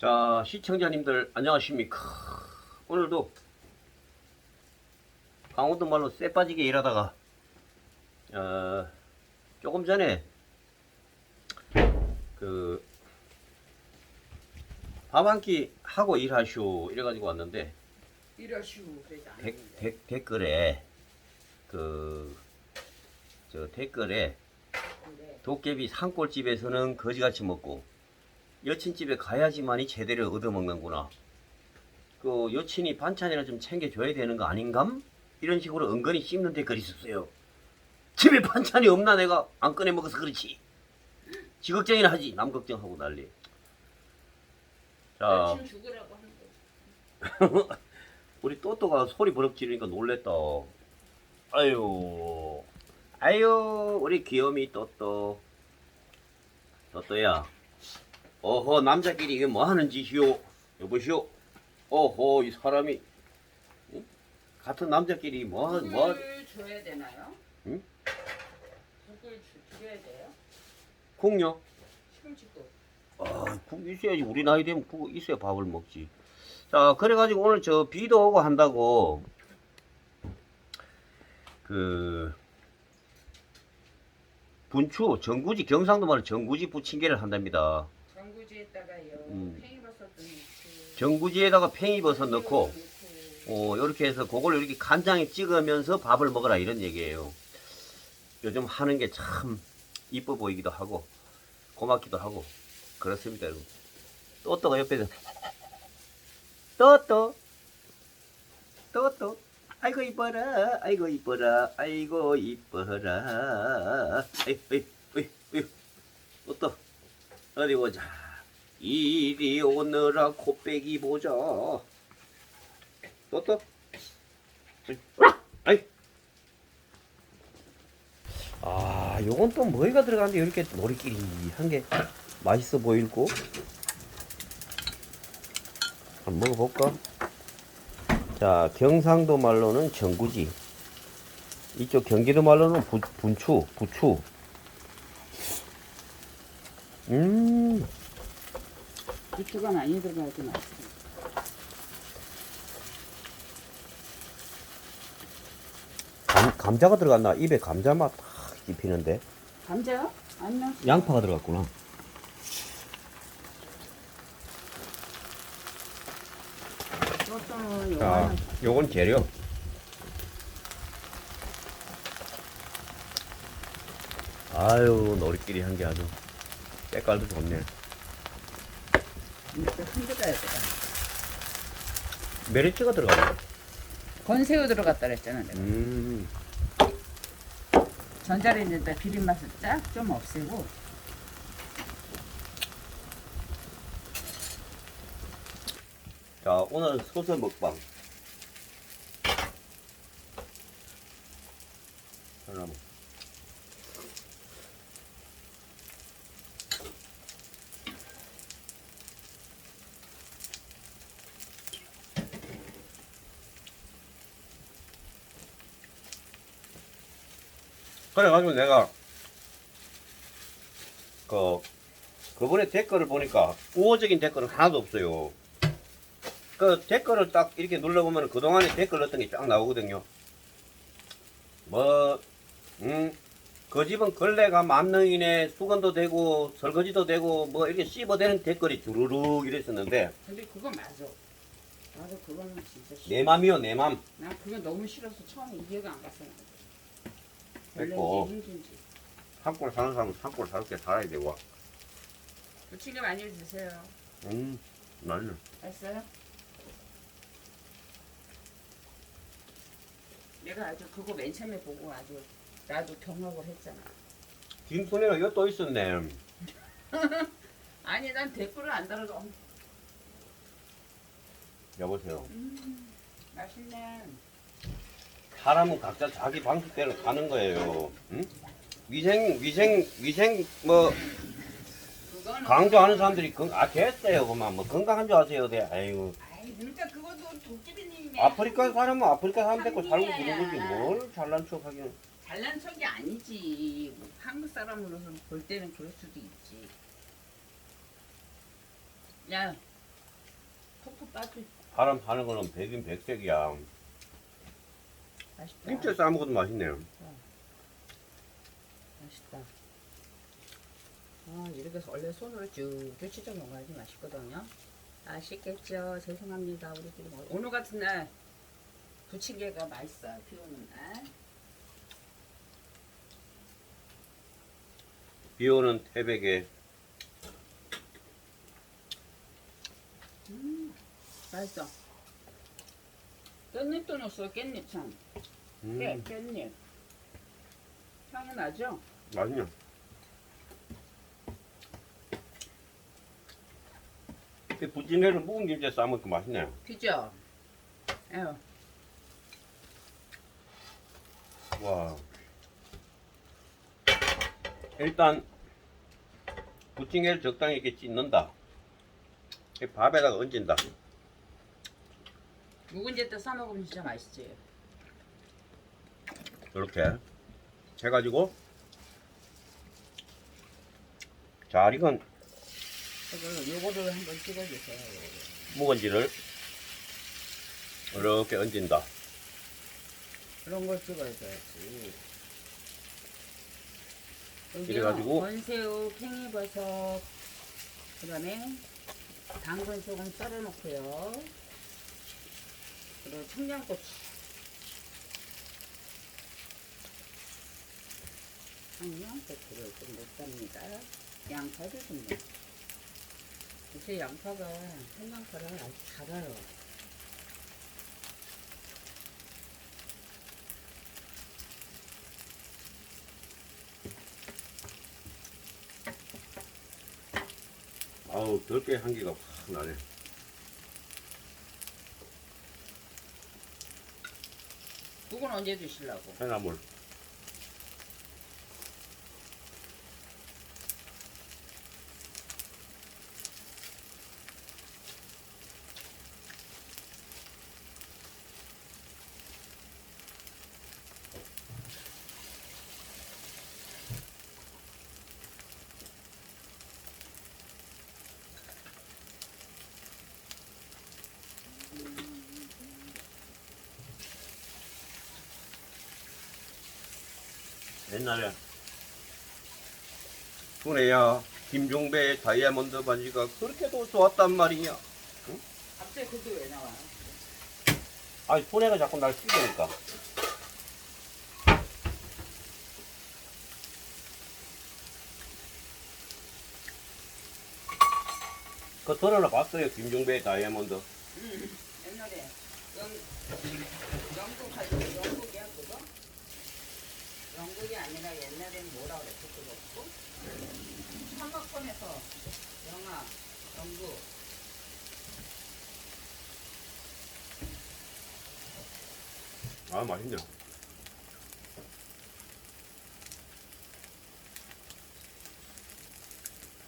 자, 시청자님들 안녕하십니까. 오늘도 강원도 말로 쎄 빠지게 일하다가 어, 조금 전에 그 밥 한 끼 하고 일하시오 이래가지고 왔는데 그러지 데, 데, 댓글에 그 저 댓글에 그래. 도깨비 산골집에서는 거지같이 먹고 여친집에 가야지만이 제대로 얻어먹는구나. 그 여친이 반찬이나 좀 챙겨줘야 되는 거 아닌감? 이런 식으로 은근히 씹는 댓글이 있었어요. 집에 반찬이 없나 내가 안 꺼내 먹어서 그렇지. 지 걱정이나 하지. 남 걱정하고 난리. 자, 여친 죽으라고 하는 거지 우리 또또가 소리 버럭 지르니까 놀랬다. 아유, 아유, 우리 귀요미 또또. 또또야. 어허, 남자끼리 이게 뭐 하는 짓이오? 여보시오. 어허, 이 사람이. 응? 같은 남자끼리 뭐, 하- 뭐, 하- 국을 줘야 되나요? 응? 국을 주, 드려야 돼요? 국요? 시금치국 아, 국 있어야지. 우리 나이 되면 국 있어야 밥을 먹지. 자, 그래가지고 오늘 저 비도 오고 한다고, 그, 분추, 정구지, 경상도 말로 정구지 부침개를 한답니다. 전구지에다가요 음. 팽이버섯도 넣고. 정구지에다가 팽이버섯 넣고, 넣고. 어, 이렇게 해서 그걸 이렇게 간장에 찍으면서 밥을 먹어라 이런 얘기예요. 요즘 하는 게 참 이뻐 보이기도 하고, 고맙기도 하고, 그렇습니다, 여러분. 또또가 옆에서, 또또, 또또, 아이고 이뻐라, 아이고 이뻐라, 아이고 이뻐라, 아이, 아이, 아이, 아이, 또또, 어디 보자. 이리 오너라 코빼기 보자. 또또, 아이. 아, 요건 또 뭐가 들어가는데 이렇게 머리끼리 한 게 맛있어 보이고. 한번 먹어볼까? 자, 경상도 말로는 정구지. 이쪽 경기도 말로는 부, 분추, 부추. 음, 부추가 많이 들어가야지 맛있어 감, 감자가 들어갔나? 입에 감자 맛탁 씹히는데. 감자? 안 넣었어 양파가 들어갔구나. 자, 요건 재료. 아유, 너리끼리 한 게 아주 색깔도 좋네. 이렇게 흔들어야 돼 메리츠가 들어가네. 건새우 들어갔다 그랬잖아 내가 음, 전자레인지에다 비린 맛을 쫙 좀 없애고 자, 오늘 소스 먹방. 하나 먹. 그래가지고 내가 그 그번에 댓글을 보니까 우호적인 댓글은 하나도 없어요. 그 댓글을 딱 이렇게 눌러보면 그동안에 댓글 넣었던 게 쫙 나오거든요. 뭐, 음, 그 집은 걸레가 만능이네, 수건도 되고, 설거지도 되고, 뭐 이렇게 씹어대는 댓글이 주르륵 이랬었는데, 근데 그거 맞아 나도 그거는 진짜 싫어 내 맘이요, 내 맘. 난 그거 너무 싫어서 처음에 이해가 안 갔어 원래 힘든지 산골 사는 사람은 산골 살게 살아야 되고. 부침개 많이 드세요 음, 나는. 알았어요? 내가 아주 그거 맨 처음에 보고 아주 나도 경악을 했잖아. 김순이가 이거 또 있었네. 아니 난 댓글을 안 달아도 여보세요. 음, 맛있네. 사람은 각자 자기 방식대로 사는 거예요. 응? 위생, 위생, 위생, 뭐, 강조하는 사람들이 건, 아 됐어요 그만 뭐 건강한 줄 아세요 돼 아이고 아이 그러니까 그것도 도깨비님이 아프리카 사람은 아프리카 사람 데리고 살고. 그런 거지 뭘 잘난 척 하기는 잘난 척이 아니지. 한국 사람으로서 볼 때는 그럴 수도 있지. 야 따뜻 바람 파는 거는 백인 백색이야. 맛있다. 김치 싸먹어도 맛있네요. 맛있다. 아, 이렇게 해서 원래 손으로 쭉쭉 찢어 먹어야지 맛있거든요. 아쉽겠죠? 죄송합니다. 우리끼리 먹 오늘 같은 날 부침개가 맛있어요. 비 오는 날. 비 오는 태백에 음, 맛있어. 깻잎도 넣었어. 깻잎 참. 음, 깨, 깻잎. 향이 나죠? 맛있냐? 이 부침개를 묵은 김치에 싸먹으니까 맛있네요. 그죠? 에휴. 와. 일단 부침개를 적당히 이렇게 찢는다. 이 밥에다가 얹는다. 묵은지 때 싸먹으면 진짜 맛있지. 이렇게 해가지고 잘 익은 이걸 요거를 한번 찍어주세요. 요거를. 묵은지를 이렇게 얹는다. 그런 걸 찍어줘야지. 여기요, 이래가지고 건새우, 팽이버섯, 그다음에 당근 조금 썰어놓고요. 그리고 청양고추. 청양고추를 좀 넣습니다. 양파도 좀 넣어. 요새 양파가 생양파를 아주 달아요. 아우 들깨 향기가 확 나네. 국은 언제 드시려고? 해나물. 옛날에 군에야 김종배의 다이아몬드 반지가 그렇게도 좋았단 말이야. 갑자기 그게 왜 나와요? 아니 손해가 자꾸 날 찌르니까. 그 드라마 봤어요 김종배의 다이아몬드. 음, 옛날에 영, 영국 할때 영국이야 그거? 영국이 아니라 옛날에는 뭐라 그랬어 그거? 삼각권에서 영화 영국 아 맛있냐.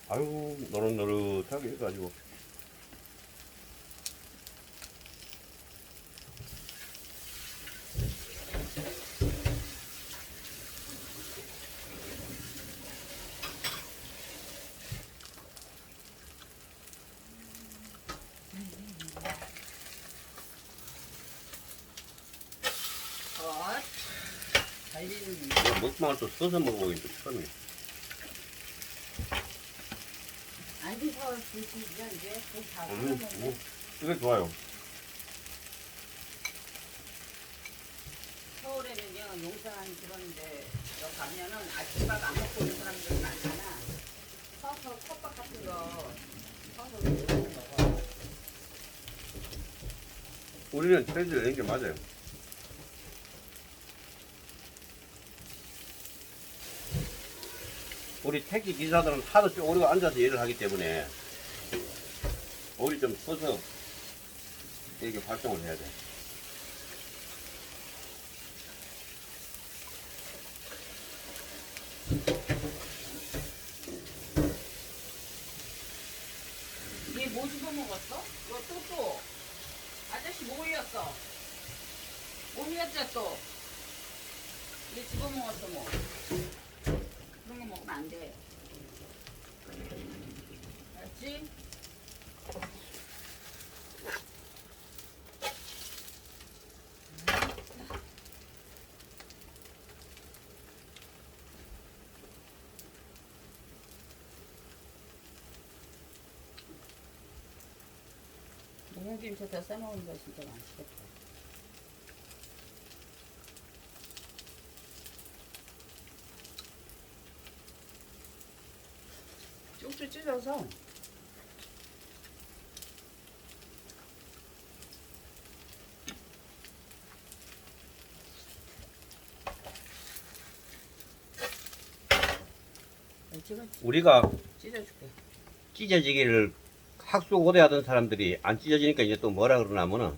아유 노릇노릇하게 해가지고 어 달리는 이거 먹방을 또 써서 먹어보긴 또 처음이야. 안디서 드시죠 이제 그다 음, 먹는데 음, 이게 좋아요. 서울에는요 용산 그런데 여기 가면은 아침밥 안 먹고 있는 사람들 많잖아 서서 컵밥 같은 거 서서 먹어 우리는 체질 내는 게 맞아요. 우리 택시 기사들은 하도 좀 오래 앉아서 일을 하기 때문에 우리 좀 서서 이렇게 활동을 해야 돼. 얘뭐 집어 먹었어? 이거 또 또. 아저씨 뭐 올렸어? 뭐 올렸지 또? 얘 집어 먹었어 뭐. 먹으면 안 돼. 알았지? 동양김치 다 싸먹으니까 진짜 맛있겠다. 찍어 우리가 찢어줄게. 찢어지기를 학수 고대 하던 사람들이 안 찢어지니까 이제 또 뭐라 그러냐면은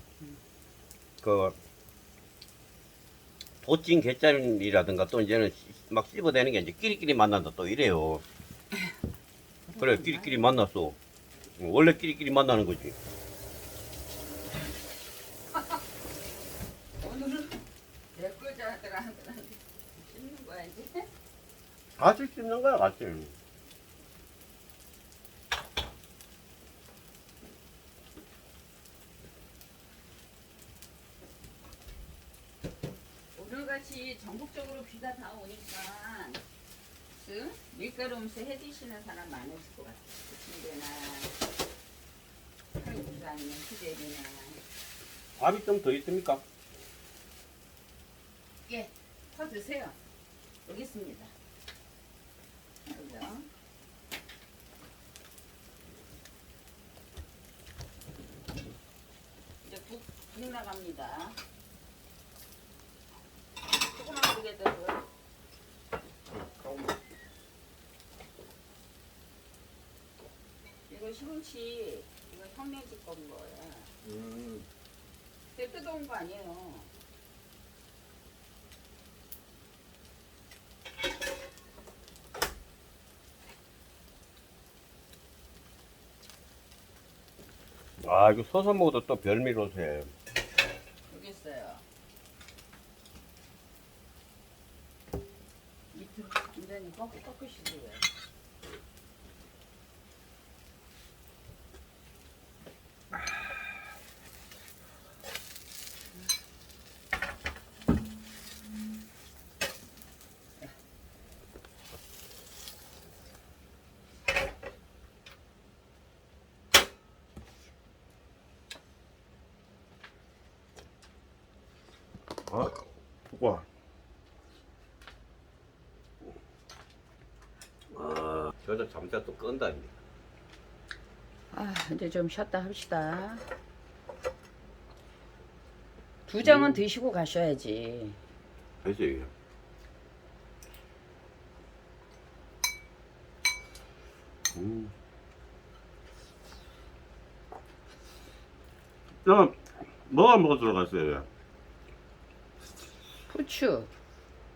그 도찐 개짜리라든가 또 이제는 막 씹어대는 게 이제 끼리끼리 만난다 또 이래요. 그래 끼리끼리 만났어. 원래 끼리끼리 만나는 거지. 오늘은 내 거자들한테 씹는 거야 이제. 같이 씹는 거야 같이. 오늘같이 전국적으로 비가 다 오니까 그 밀가루 음수 해 드시는 사람 많으실 것 같아요. 부침개나 칼국수 아니면 수제비나 밥이 좀 더 있습니까? 예, 더 드세요. 여기 있습니다. 여기요. 이제 국, 국 나갑니다. 조그만 국에 들어요. 이거 시금치 이거 형네 집 건 거야. 음. 내 뜯어온 거 아니에요. 아 이거 서서 먹어도 또 별미로세. 여기 있어요. 밑으로 완전히 꺾- 꺾으시고요. 아, 와. 아, 저저 잠자 또 끈다 이제. 아, 이제 좀 쉬었다 합시다. 두 장은 음. 드시고 가셔야지. 그지. 음. 저 뭐가 먹어 들어갔어요? 후추,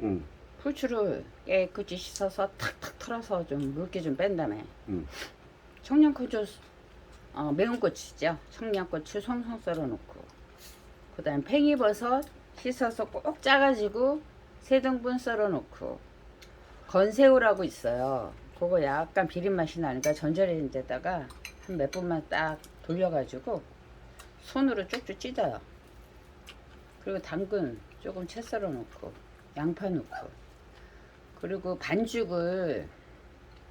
음. 후추를 깨끗이 씻어서 탁탁 털어서 좀 묽게 좀 뺀 다음에 음. 청양고추, 어, 매운 고추죠. 청양고추 송송 썰어 놓고 그 다음 팽이버섯 씻어서 꼭 짜가지고 세 등분 썰어 놓고 건새우라고 있어요. 그거 약간 비린 맛이 나니까 전자레인지에다가 한 몇 분만 딱 돌려가지고 손으로 쭉쭉 찢어요. 그리고 당근 조금 채 썰어 놓고 양파 넣고. 그리고 반죽을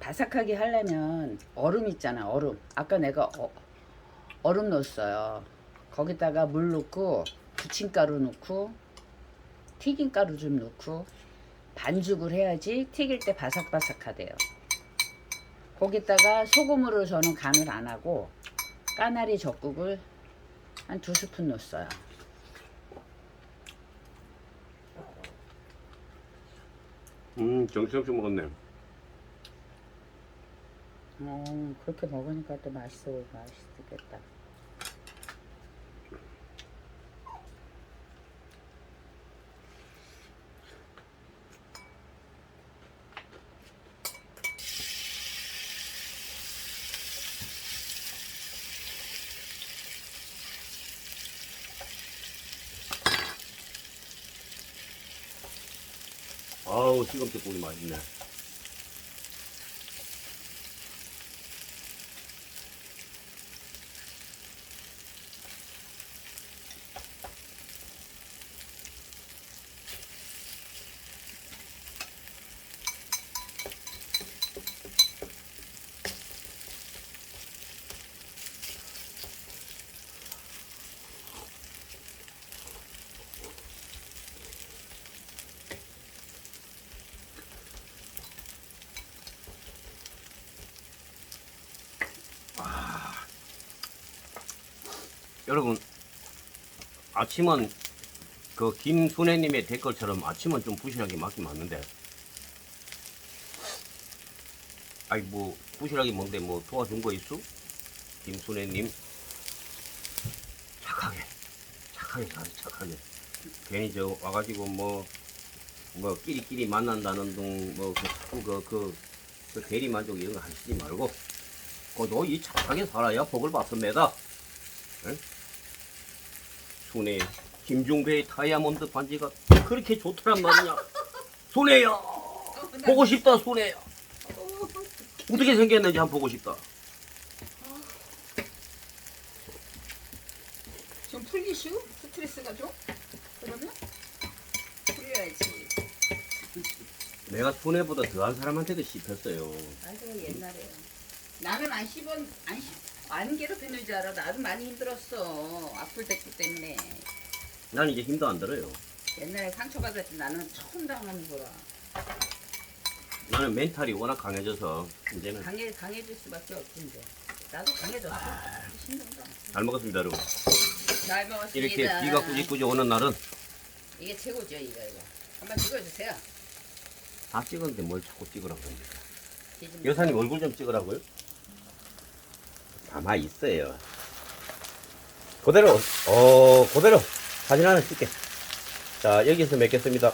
바삭하게 하려면 얼음 있잖아 얼음. 아까 내가 어, 얼음 넣었어요. 거기다가 물 넣고 부침가루 넣고 튀김가루 좀 넣고 반죽을 해야지 튀길 때 바삭바삭하대요. 거기다가 소금으로 저는 간을 안 하고 까나리 젓국을 한 두 스푼 넣었어요 음, 정신없이 먹었네. 어, 그렇게 먹으니까 또 맛있어 맛있겠다 아우, 시금치 국이 맛있네. 여러분 아침은 그 김순애님의 댓글처럼 아침은 좀 부실하게 맞긴 맞는데 아이 뭐 부실하게 뭔데 뭐 도와준 거 있어? 김순애님 착하게 착하게 착하게 괜히 저 와가지고 뭐뭐 끼리끼리 만난다는 둥뭐그 자꾸 그, 그, 그 대리 만족 이런 거 하시지 말고 그너 이 착하게 살아야 복을 받습니다. 응? 손에 김중배의 다이아몬드 반지가 그렇게 좋더란 말이냐? 손해야 보고 싶다 손해야 어떻게 생겼는지 한번 보고 싶다. 좀 풀리시오? 스트레스가 좀? 그러면? 풀려야지. 내가 손해보다 더한 사람한테도 씹혔어요. 아이고 옛날에. 나는 안 씹어 안 씹. 안 괴롭히는 줄 알아. 나도 많이 힘들었어. 악플 댓글 때문에. 난 이제 힘도 안 들어요. 옛날에 상처받을 때 나는 처음 당하는 거라. 나는 멘탈이 워낙 강해져서 이제는 강해 강해질 수밖에 없던데. 나도 강해졌어. 힘들다. 잘 먹었습니다, 여러분. 잘 먹었습니다. 이렇게 비가 꾸직꾸직 오는 날은 이게 최고죠 이거 이거. 한번 찍어주세요. 다 찍었는데 뭘 자꾸 찍으라고 합니까? 여사님 얼굴 좀 찍으라고요? 가만 있어요. 그대로, 어, 그대로 사진 하나 찍게. 자, 여기서 맺겠습니다.